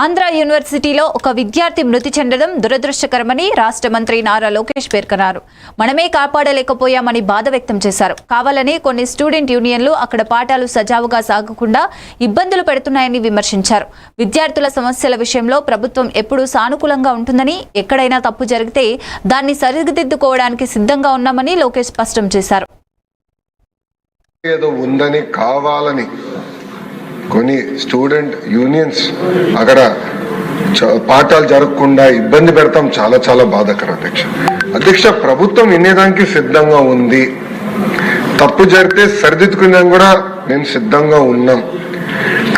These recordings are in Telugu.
ఆంధ్ర యూనివర్సిటీలో ఒక విద్యార్థి మృతి చెందడం దురదృష్టకరమని రాష్ట్ర మంత్రి నారా లోకేష్ పేర్కొన్నారు. మనమే కాపాడలేకపోయామని బాధ వ్యక్తం చేశారు. కావాలని కొన్ని స్టూడెంట్ యూనియన్లు అక్కడ పాఠాలు సజావుగా సాగకుండా ఇబ్బందులు పెడుతున్నాయని విమర్శించారు. విద్యార్థుల సమస్యల విషయంలో ప్రభుత్వం ఎప్పుడూ సానుకూలంగా ఉంటుందని ఎక్కడైనా తప్పు జరిగితే దాన్ని సరిదిద్దుకోవడానికి సిద్ధంగా ఉన్నామని లోకేష్ స్పష్టం చేశారు. ఏదో ఉందని కావాలని కొన్ని స్టూడెంట్ యూనియన్స్ అక్కడ చ- పాఠాలు జరగకుండా ఇబ్బంది పెడతాం. చాలా చాలా బాధాకరం అధ్యక్ష. అధ్యక్ష ప్రభుత్వం వినేదానికి సిద్ధంగా ఉంది. తప్పు జరిగితే సరిదిద్దుకునేదానికి కూడా మేము సిద్ధంగా ఉన్నాం.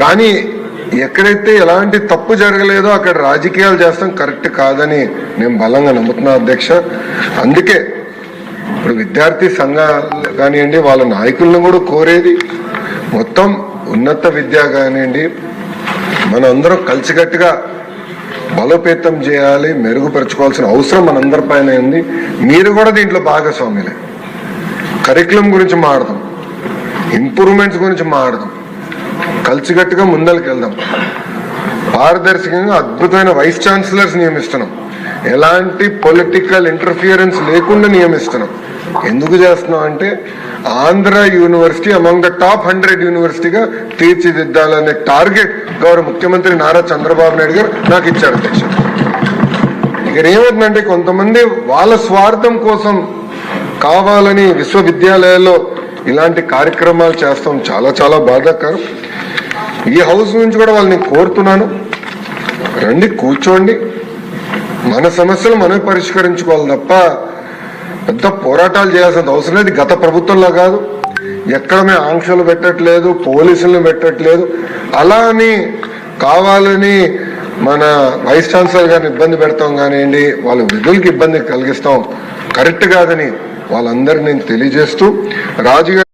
కానీ ఎక్కడైతే ఎలాంటి తప్పు జరగలేదో అక్కడ రాజకీయాలు చేస్తాం. కరెక్ట్ కాదని నేను బలంగా నమ్ముతున్నా అధ్యక్ష. అందుకే ఇప్పుడు విద్యార్థి సంఘాలు కానివ్వండి వాళ్ళ నాయకులను కూడా కోరేది మొత్తం ఉన్నత విద్య కానివ్వండి మన అందరం కలిసికట్టుగా బలోపేతం చేయాలి మెరుగుపరచుకోవాల్సిన అవసరం మనందరి పైన ఉంది. మీరు కూడా దీంట్లో భాగస్వామ్యులే కరికులం గురించి మాడదాం ఇంప్రూవ్మెంట్స్ గురించి మాడదాం కలిసికట్టుగా ముందరికి వెళ్దాం పారదర్శకంగా అద్భుతమైన వైస్ ఛాన్సలర్స్ నియమిస్తున్నాం. ఎలాంటి పొలిటికల్ ఇంటర్ఫియరెన్స్ లేకుండా నియమిస్తున్నాం. ఎందుకు చేస్తున్నాం అంటే Andhra university among the top hundred యూనివర్సిటీగా తీర్చిదిద్దాలనే టార్గెట్ గౌరవ ముఖ్యమంత్రి నారా చంద్రబాబు నాయుడు గారు నాకు ఇచ్చారు అధ్యక్ష. ఇక్కడ ఏమవుతుందంటే కొంతమంది వాళ్ళ స్వార్థం కోసం కావాలని విశ్వవిద్యాలయాల్లో ఇలాంటి కార్యక్రమాలు చేస్తాం. చాలా చాలా బాధాకరం. ఈ హౌస్ నుంచి కూడా వాళ్ళని కోరుతున్నాను. రండి కూర్చోండి. మన సమస్యలు మనమే పరిష్కరించుకోవాలి తప్ప పెద్ద పోరాటాలు చేయాల్సిన అవసరం లేదు. గత ప్రభుత్వంలో కాదు. ఎక్కడ మేము ఆంక్షలు పెట్టట్లేదు పోలీసులను పెట్టట్లేదు. అలా అని కావాలని మన వైస్ ఛాన్సలర్ గారిని ఇబ్బంది పెడతాం కానివ్వండి వాళ్ళ విధులకి ఇబ్బంది కలిగిస్తాం. కరెక్ట్ కాదని వాళ్ళందరినీ నేను తెలియజేస్తూ రాజు గారు